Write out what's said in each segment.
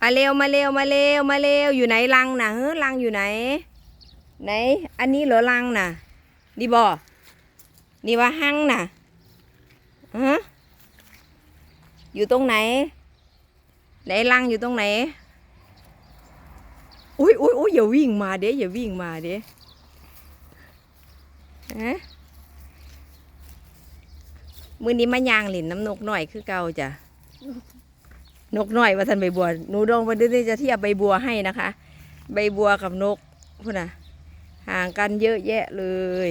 มาเร็วมาเร็วมาเร็วมาเร็วอยู่ไหนรังน่ะเฮ้รังอยู่ไหน ไหน อันนี้เหรอรังน่ะดีบอนี่ว่าหั่งน่ะฮะอยู่ตรงไหน ไหนรังอยู่ตรงไหนอุ้ยอุ้ยอุ้ยอย่าวิ่งมาเด้อย่าวิ่งมาเด้ฮะมือนี้มายางหลินน้ำนกหน่อยคือเก่าจ้ะ นกน่อยว่าท่านใบบัวหนูลองไปดูดิจะเทียบใบบัวให้นะคะ ใบบัวกับนกพุ่นน่ะห่างกันเยอะแยะเลย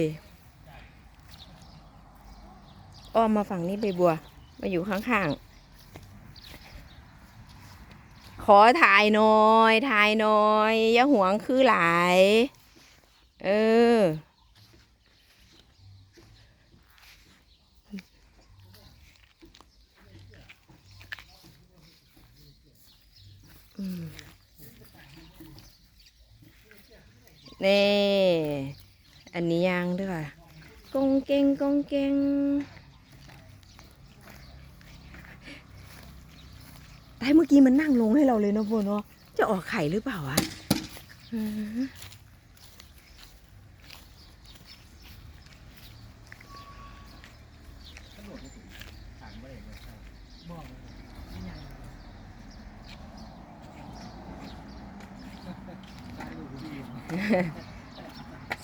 อ้อมมาฝั่งนี้ใบบัว มาอยู่ข้างๆ ขอถ่ายหน่อย ถ่ายหน่อย อย่าหวงคือหลาย เออ นี่ อันนี้ยางด้วยค่ะกงเกงกงเกงแต่เมื่อกี้มันนั่งลงให้เราเลยนอะโบเนาะจะออกไข่หรือเปล่าวะอืม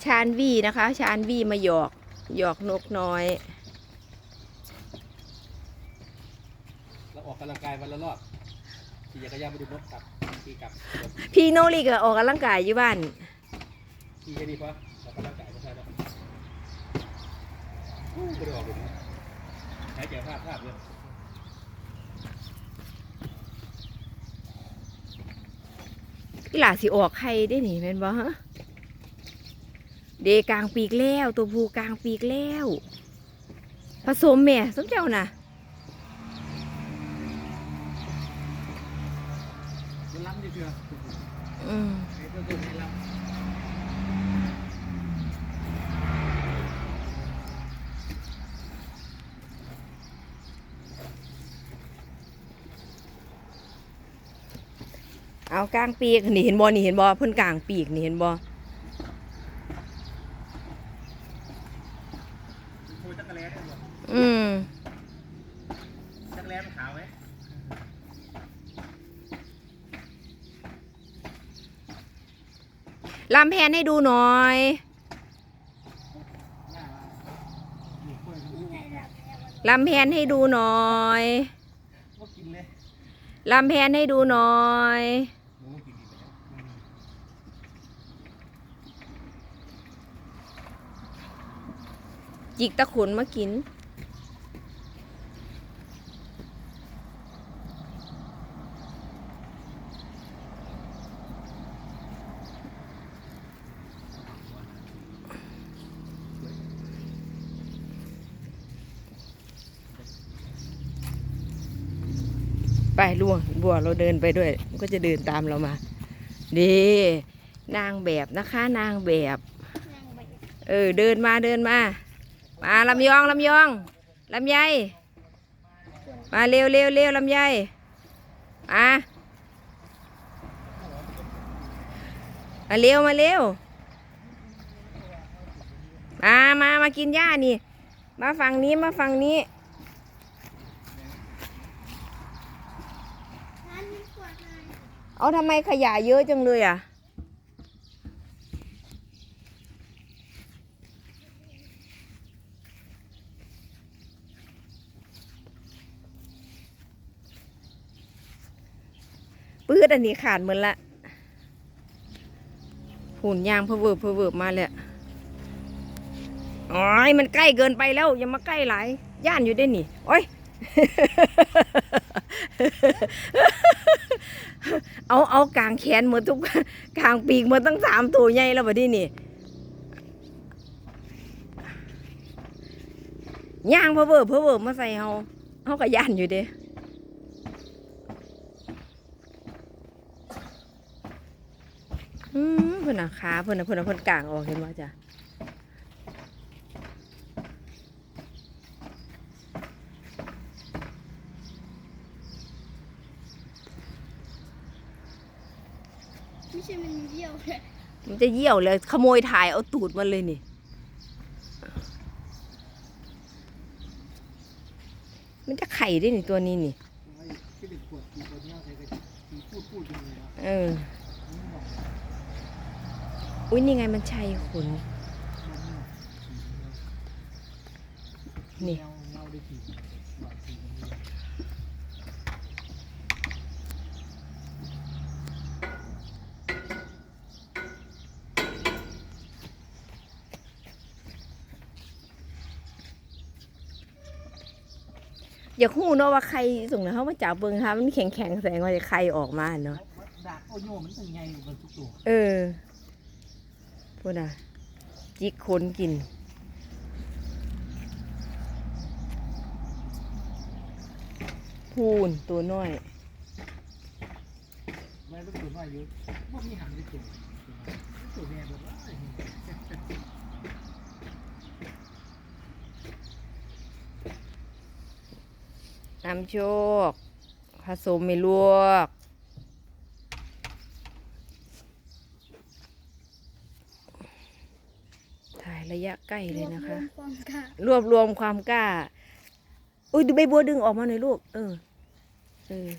ชานวีนะคะ ชานวีมาหยอก หยอกนกน้อย เราออกกำลังกายวันละรอบขี่จักรยานไปดูนกกลับขี่กลับพี่โนริก็ออกกำลังกายอยู่บ้านขี่แค่นี้พอออกกำลังกายไม่ใช่แล้วอู้ไม่ได้ออกเลยนะหายใจภาพภาพเลย พี่หลาสิออกไข่ได้หนิแม่นบ่ฮะเดกลางปีกแล้ว ตัวผู้กลางปีกแล้ว ผสมแม่สมเจ้าน่ะมันล้ำดิเชื่ออืม ไอ้ตัวตัวนี้ล้ำ เอากลางปีกนี่เห็นบ่นี่เห็นบ่เพิ่นกลางปีกนี่เห็นบ่โชว์จักรแล้ได้หมดอืมจักรแล้มันขาวไหมลำแพนให้ดูหน่อยลำแพนให้ดูหน่อยก็กินเลยลำแพนให้ดูหน่อย หมูกินดีไปแล้ว จิกตะขุนมากิน ไปล่วงบัวเราเดินไปด้วย มันก็จะเดินตามเรามา ดีนางแบบนะคะ นางแบบ เออ เดินมาเดินมา มาลำยองลำยองลำไยมาเร็วเร็วเร็วลำไยมามาเร็วมาเร็วมามามากินหญ้านี่ มาฝั่งนี้มาฝั่งนี้เอาทำไมขยะเยอะจังเลยอะ ปื้ดอันนี้ขาดเหมือนละหุ่นยางเพอเวิร์บเพเวิร์บมาเลยโอ้ยมันใกล้เกินไปแล้ว อย่ามาใกล้หลายย่านอยู่ได้นี่โอ้ยเอาเอากลางแขนหมดทุกกลางปีกหมดตั้งสามตัวใหญ่แล้วบดนี้นี่ย่างเพอเวิร์บเพอเวิร์บมาใส่เฮาเฮาก็ย่านอยู่เด้ อืมเพิ่นน่ะขาเพิ่นน่ะเพิ่นน่ะเพิ่นกลางออกเห็นว่าจ้ะไม่ใช่มันเยี่ยวเลยมันจะเยี่ยวเลย ขโมยถ่ายเอาตูดมันเลยนี่มันจะไข่ได้นี่ตัวนี้นี่ เออ อุ้ยนี่ไงมันชัยขนนี่เงาเงาได้กี่หลอดกี่ตัวนี้อยากหู้เนาะว่าใครส่งนะเขามาจับเบิงค่ะมันแข็งแข็งๆแสดงว่าจะใครออกมาเนาะดาบโอโยมันเป็นไงอยู่บนทุกตัว เออ พูดอะจิกคนกิน พูนตัวน้อยแม่ลูกตัวน้อยอยู่พวกนี้หันไปตัวตัวแม่บอกว่าน้ำโชคผสมไม่ลวก ถ่ายระยะ ใกล้เลยนะคะรวบรวมความกล้ารวบรวมความกล้า อุ้ยดูใบบัวดึงออกมาหน่อยลูก เออ เออ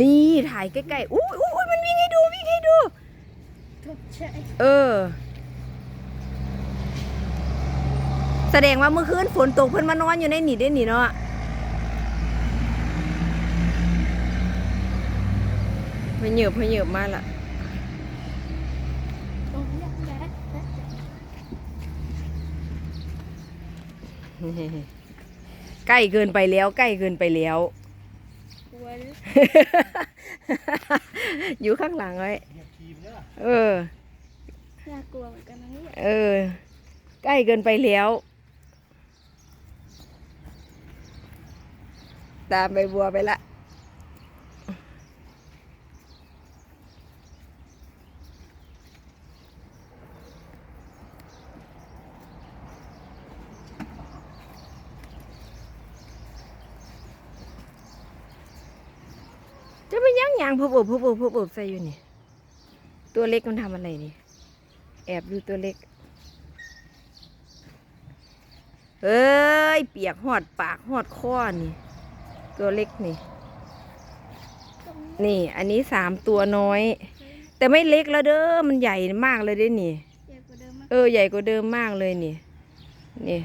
นี่ถ่ายใกล้ๆ อุ้ยอุ้ยมัน วิ่งให้ดูวิ่งให้ดูเออ แสดงว่าเมื่อคืนฝนตกเพิ่นมานอนอยู่ในหนีได้นี่เนาะพเหยือบพเหยือบมาละโอ้ยอยากแบ๊ะใกล้เกินไปแล้ว ใกล้เกินไปแล้ว ออยู่ข้างหลังไว้เหยียบทีมเนี่ยเออ น่ากลัวเหมือนกันนะเนี่ยเออ ใกล้เกินไปแล้ว ตามใบบัวไปละ จะไปย่างยางพุบอบพุบอบพุบอบใส่อยู่นี่ ตัวเล็กมันทำอะไรนี่ แอบดูตัวเล็ก เอ้ย เปียกหอดปากหอดคอนี่ ตัวเล็กนี่ตรงนี่ อันนี้สามตัวน้อย แต่ไม่เล็กแล้วเด้อ มันใหญ่มากเลยเด้นี่ใหญ่กว่าเดิมมากเออ ใหญ่กว่าเดิมมากเลยนี่ นี่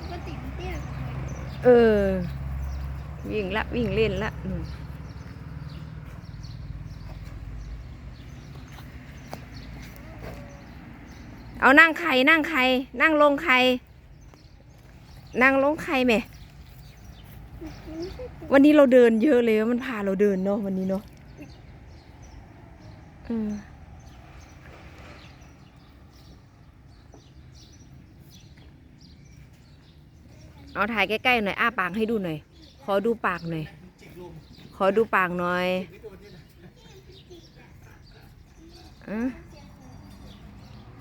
ปกติมันเตี้ยกว่าเลยเออ วิ่งละวิ่งเล่นละเอานั่งใครนั่งใครนั่งลงใครนั่งลงใครแหม่วันนี้เราเดินเยอะเลยมันพาเราเดินเนาะวันนี้เนาะเออเอาถ่ายใกล้ๆหน่อยอ้าปากให้ดูหน่อย ขอดูปากหน่อย ขอดูปากหน่อยอ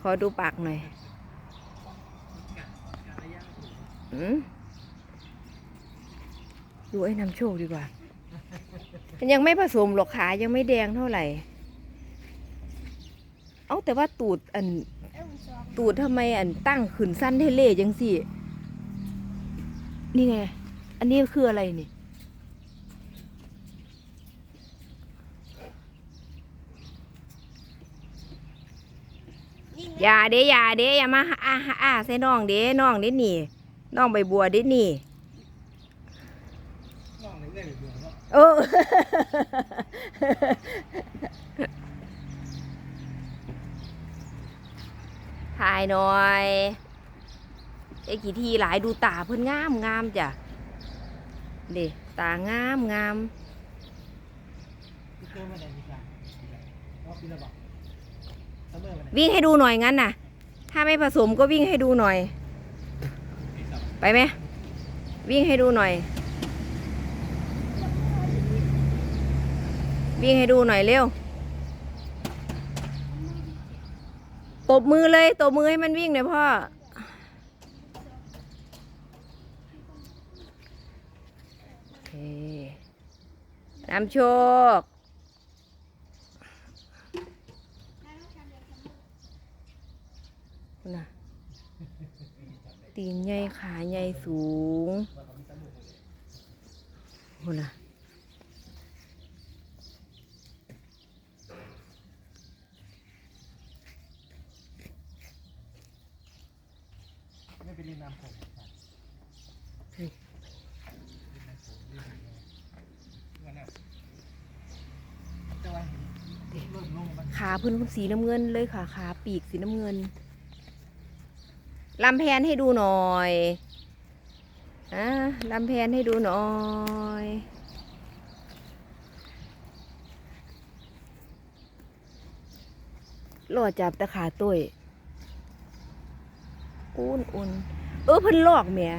ขอดูปากหน่อยอืมดูไอ้น้ำโชคดีกว่า มันยังไม่ผสมหรอกขายังไม่แดงเท่าไหร่ เอ้าแต่ว่าตูดอัน ตูดทำไมอันตั้งขืนสั้นเทเล่จังสิ นี่ไง อันนี้คืออะไรนี่ยิ่งอย่าเด้อย่าเด้อย่ามาอ้าอ้าใส่น้องเด้น้องเด้นี่น้องใบบัวเด้นี่น้องในเรื่องเบื่อเนาะเออถ่ายหน่อยไอ้กี่ทีหลายดูตาเพิ่นงามงามจ้ะ เด็ตางามงามพี่เจอมาไหนมีการว่าพี่ระบอกเสมอมาไหนวิ่งให้ดูหน่อยงั้นน่ะ ถ้าไม่ผสมก็วิ่งให้ดูหน่อย ไปไหมวิ่งให้ดูหน่อย วิ่งให้ดูหน่อยเร็วตบมือเลยตบมือให้มันวิ่งหน่อยพ่อ โอเค น้ำโชคน่ะตีนใหญ่ขาใหญ่สูงโหน่ะไม่ไปเรียนน้ำผมเฮ้ยงั้นน่ะจะว่าเห็นเริ่มลงมัน ขา เพื้นเพิ่นสีน้ำเงินเลยค่ะขาปีกสีน้ำเงินลำแพนให้ดูหน่อยอะลำแพนให้ดูหน่อยหลอดจับตะขาตุ้ยอุ่นอุ่นเออเพิ่นลอกแหม่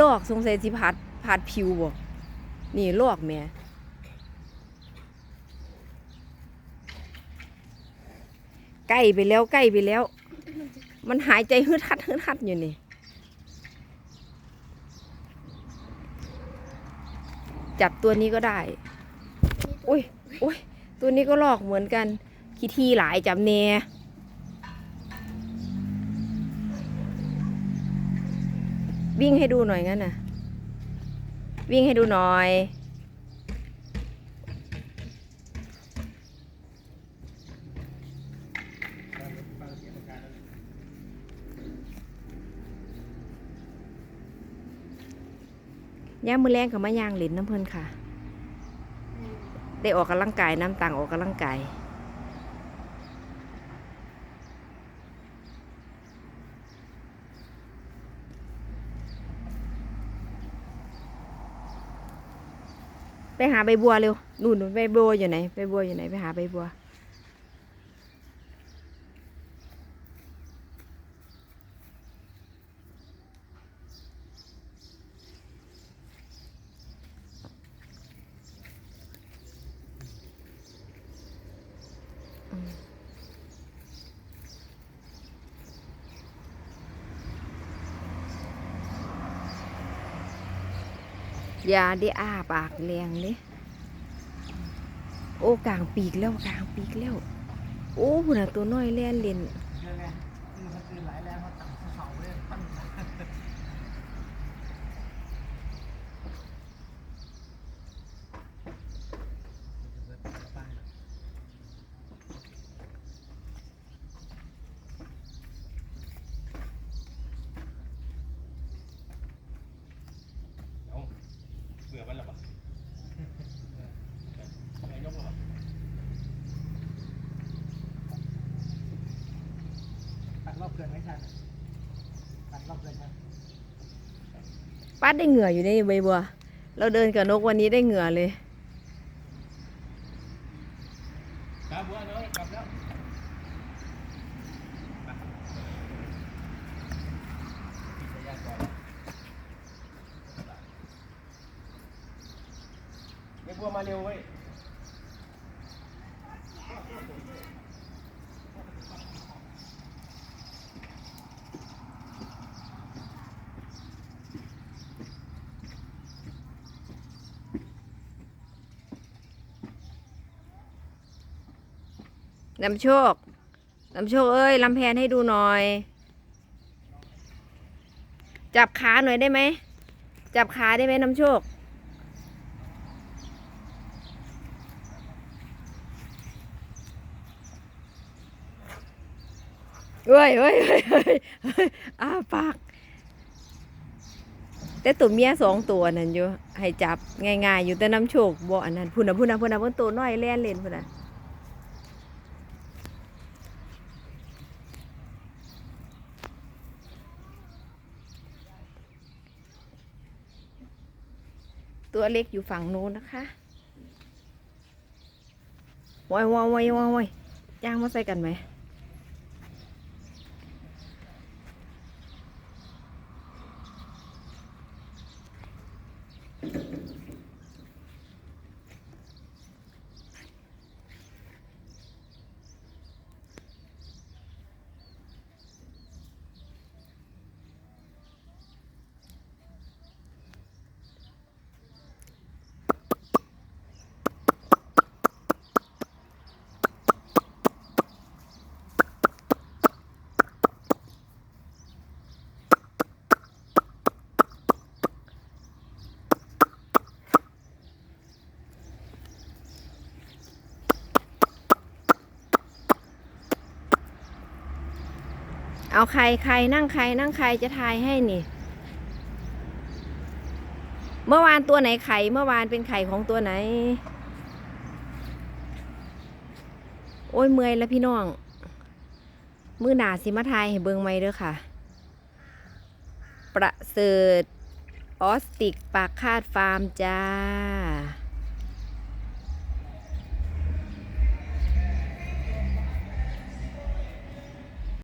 ลอกสงสัยสิพัดพัดผิวบ่นี่ลอกแหม่ ใกล้ไปแล้วใกล้ไปแล้ว มันหายใจฮึดฮัดฮึดฮัดอยู่นี่ จับตัวนี้ก็ได้อุ้ยอุ้ยตัวนี้ก็ลอกเหมือนกันขี้ที่หลายจับแนวิ่งให้ดูหน่อยงั้นน่ะ วิ่งให้ดูหน่อย ฟังเสียงอาการแล้ว ย่ามมือแรงกับมะยางหลินน้ำเพลินค่ะ ได้ออกกำลังกายน้ำต่างออกกำลังกายไปหาใบบัวเร็วนู่นนู่นใบบัวอยู่ไหนใบบัวอยู่ไหนไปหาใบบัว อย่าได้อ้าปากแรงเลยโอ้กลางปีกแล้วกลางปีกแล้ว โอ้หุ่นะตัวน้อยแล่นเล่น เรื่องไงคือมันคือหลายแรงมาต่ำเขาเลยตั้งเอาเบื่อมันหรอปะเอายกมาปะ ตัดรอบเกินไม่ทันตัดรอบเกินทันปัดได้เหงื่ออยู่ในใบบัว เราเดินกับนกวันนี้ได้เหงื่อเลยครับบัวน้อยกลับแล้วเดี๋ยวบัวมาเร็วเว้ย นำโชคนำโชคเอ้ยลำแพนให้ดูหน่อย จับขาหน่อยได้ไหม จับขาได้ไหมนำโชคเฮ้ยเฮ้ยเฮ้ยเฮ้ยเฮ้ยอ้าปาก แต่ตัวเมียสองตัวนั่นอยู่ ให้จับง่ายๆ อยู่แต่น้ำโชคบ่อันนั้นพุ่นนะพุ่นนะพุ่นนะพุ่นตัวน้อยแล่นเล่นพุ่นนะ ตัวเล็กอยู่ฝั่งโน้นนะคะวายวายวายวายย่างมาใส่กันไหม เอาใครใครนั่งใคร นั่งใครจะทายให้นี่ เมื่อวานตัวไหนไข่เมื่อวานเป็นไข่ของตัวไหน โอ้ยเมื่อยแล้วพี่น้อง มือหนาสิมาทายให้เบิงไม่เด้อค่ะ ประเสริฐออสติกปากคาดฟาร์มจ้า